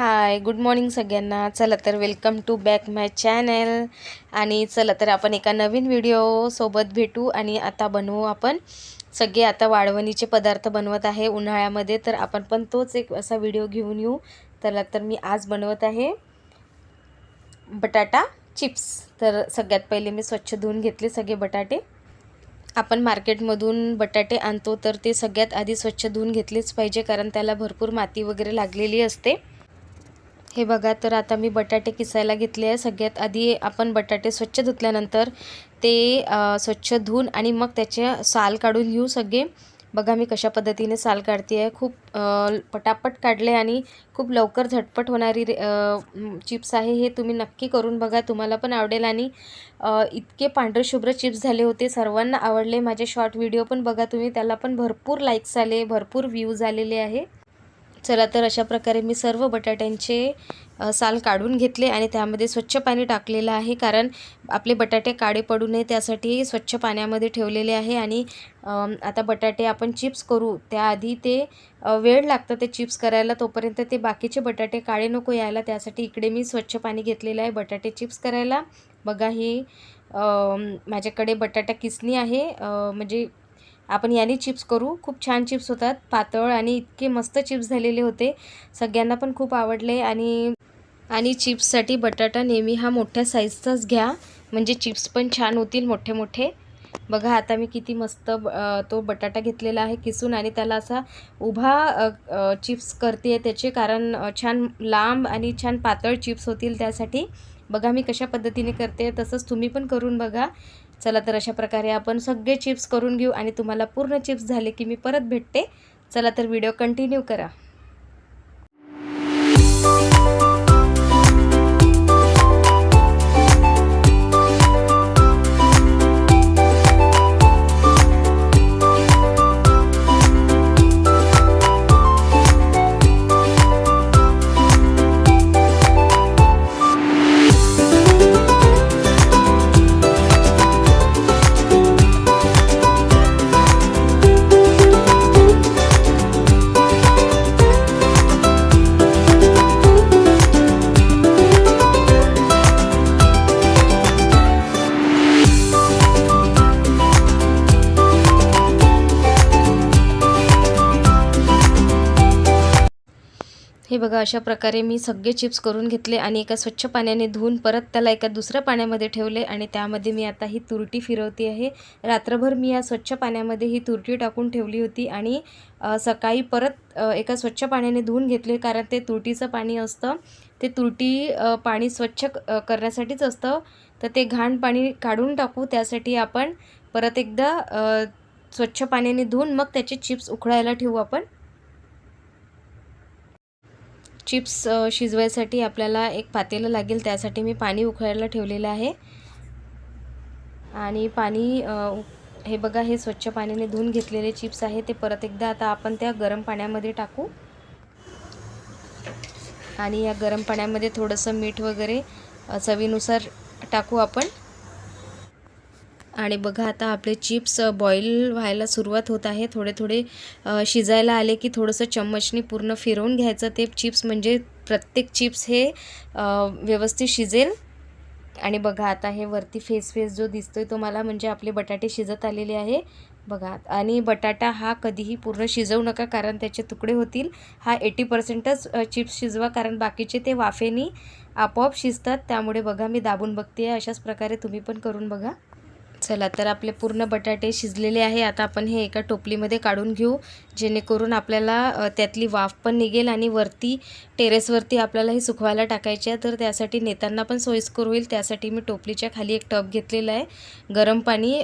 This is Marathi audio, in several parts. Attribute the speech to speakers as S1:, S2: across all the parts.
S1: हाय गुड मॉर्निंग सगळ्यांना. चला तर welcome to back my channel आणि चला तर आपण एका नवीन व्हिडिओ सोबत भेटू आणि आता बनवू आपण. सगळे आता वाळवणीचे पदार्थ बनवत आहे उन्हाळ्यामध्ये तर आपण पण तोच एक असा व्हिडिओ घेऊन येऊ. चला तर मी आज बनवत आहे बटाटा चिप्स. तर सगळ्यात पहिले मी स्वच्छ धुवून घेतले सगळे बटाटे. आपण मार्केटमधून बटाटे आणतो तर ते सगळ्यात आधी स्वच्छ धुवून घेतलेच पाहिजे कारण त्याला भरपूर माती वगैरे लागलेली असते. हे बघा तर आता मी बटाटे किसायला घेतले आहे. सगळ्यात आधी आपण बटाटे स्वच्छ धुतल्यानंतर ते स्वच्छ धुवून आणि मग त्याचे साल काढून घेऊ सगळे. बघा मी कशा पद्धतीने साल काढते आहे. खूप पटापट काढले आणि खूप लवकर झटपट होणारी रे- चिप्स आहे हे तुम्ही नक्की करून बघा. तुम्हाला पण आवडेल आणि इतके पांढरेशुभ्र चिप्स झाले होते. सर्वांना आवडले माझे शॉर्ट व्हिडिओ पण बघा तुम्ही. त्याला पण भरपूर लाईक्स आले भरपूर व्ह्यूज आलेले आहे. चला तर अशा प्रकारे मी सर्व बटाट्यांचे साल काढून घेतले आणि त्यामध्ये स्वच्छ पाणी टाकलेलं आहे. कारण आपले बटाटे काळे पडू नये त्यासाठी स्वच्छ पाण्यामध्ये ठेवलेले आहे आणि आता बटाटे आपण चिप्स करू. त्याआधी ते वेळ लागतं ते चिप्स करायला. तोपर्यंत ते बाकीचे बटाटे काळे नको यायला. त्यासाठी इकडे मी स्वच्छ पाणी घेतलेलं आहे बटाटे चिप्स करायला. बघा ही माझ्याकडे बटाटा किसणी आहे. म्हणजे आपण याने चिप्स करू. खूप छान चिप्स होतात. पातळ आणि इतके मस्त चिप्स झालेले होते. सगळ्यांना पण खूप आवडले आणि आणि चिप्ससाठी बटाटा नेहमी हा मोठ्या साईजचाच घ्या. म्हणजे चिप्स पण छान होतील मोठे मोठे. बघा आता मी किती मस्त ब- तो बटाटा घेतलेला आहे किसून आणि त्याला असा उभा चिप्स करते त्याचे कारण छान लांब आणि छान पातळ चिप्स होतील त्यासाठी. बघा मी कशा पद्धतीने करते तसंच तुम्ही पण करून बघा. चला तर अशा प्रकारे आपण सगळे चिप्स करून घेऊ आणि तुम्हाला पूर्ण चिप्स झाले की मी परत भेटते. चला तर व्हिडिओ कंटिन्यू करा. हे बघा अशा प्रकारे मी सगळे चिप्स करून घेतले आणि एका स्वच्छ पाण्याने धुवून परत त्याला एका दुसऱ्या पाण्यामध्ये ठेवले आणि त्यामध्ये मी आता ही तुरटी फिरवते आहे. रात्रभर मी या स्वच्छ पाण्यामध्ये ही तुरटी टाकून ठेवली होती आणि सकाळी परत एका स्वच्छ पाण्याने धुवून घेतले कारण ते तुरटीचं पाणी असतं. ते तुरटी पाणी स्वच्छ करण्यासाठीच असतं. तर ते घाण पाणी काढून टाकू त्यासाठी आपण परत एकदा स्वच्छ पाण्याने धुवून मग त्याचे चिप्स उकळायला ठेवू आपण. चिप्स शिजवायसाठी आपल्याला एक पातेलं लागेल त्यासाठी मी पाणी उकळायला ठेवलेलं आहे. आणि पाणी हे बघा हे स्वच्छ पाण्याने धुवून घेतलेले चिप्स आहे ते परत एकदा आता आपण त्या गरम पाण्यामध्ये टाकू. आणि या गरम पाण्यामध्ये थोडंसं मीठ वगैरे चवीनुसार टाकू आपण. आणि बघा आता आपले चिप्स बॉईल व्हायला सुरुवात होत आहे. थोडे थोडे शिजायला आले की थोडंसं चम्मचनी पूर्ण फिरवून घ्यायचं. ते चिप्स म्हणजे प्रत्येक चिप्स हे व्यवस्थित शिजेल. आणि बघा आता हे वरती फेस फेस जो दिसतोय तो मला म्हणजे आपले बटाटे शिजत आलेले आहे. बघा आणि बटाटा हा कधीही पूर्ण शिजवू नका कारण त्याचे तुकडे होतील. हा एटी पर्सेंटच चिप्स शिजवा कारण बाकीचे ते वाफेनी आपोआप शिजतात. त्यामुळे बघा मी दाबून बघते अशाच प्रकारे तुम्ही पण करून बघा. चला तर आपले पूर्ण बटाटे शिजलेले आहे. आता आपण हे एका टोपलीमध्ये काढून घेऊ जेणेकरून आपल्याला त्यातली वाफ पण निघेल आणि वरती टेरेसवरती आपल्याला हे सुकवायला टाकायचे आहे. तर त्यासाठी नेताना पण सोयीस्कर होईल. त्यासाठी मी टोपलीच्या खाली एक टब घेतलेला आहे. गरम पाणी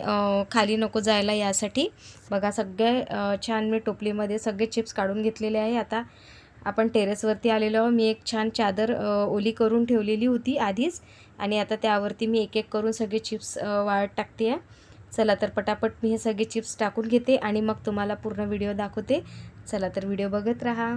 S1: खाली नको जायला यासाठी. बघा सगळे छान मी टोपलीमध्ये सगळे चिप्स काढून घेतलेले आहे. आता आपण टेरेसवरती आलेलो आहोत. मी एक छान चादर ओली करून ठेवलेली होती आधीच. आणि आता त्यावरती मी एक एक करून सगळे चिप्स वाळत टाकते आहे चला तर पटापट मी हे सगळे चिप्स टाकून घेते आणि मग तुम्हाला पूर्ण व्हिडिओ दाखवते. चला तर व्हिडिओ बघत राहा.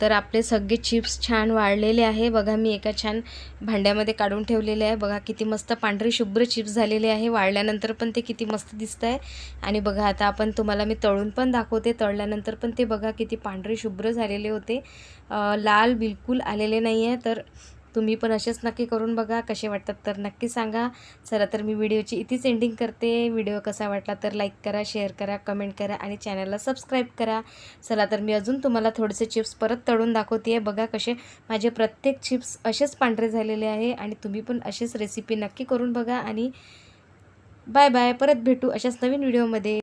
S1: तर आपले सगळे चिप्स छान वाळलेले आहे. बघा मी एका छान भांड्यामध्ये काढून ठेवलेले आहे. बघा किती मस्त पांढरे शुभ्र चिप्स झालेले आहे. वाळल्यानंतर पण ते किती मस्त दिसत आहे आणि बघा आता आपण तुम्हाला मी तळून पण दाखवते. तळल्यानंतर पण ते बघा किती पांढरे शुभ्र झालेले होते. लाल बिलकुल आलेले नाही आहे तर तुम्ही पण असेच नक्की करून बघा कसे वाटतात तर नक्की सांगा. चला तर मी व्हिडिओची इथेच एंडिंग करते. व्हिडिओ कसा वाटला तर लाईक करा शेअर करा कमेंट करा आणि चॅनलला सबस्क्राईब करा. चला तर मी अजून तुम्हाला थोडेसे चिप्स परत तळून दाखवते आहे बघा कसे माझे प्रत्येक चिप्स असेच पांढरे झालेले आहे आणि तुम्ही पण असेच रेसिपी नक्की करून बघा आणि बाय बाय परत भेटू अशाच नवीन व्हिडिओमध्ये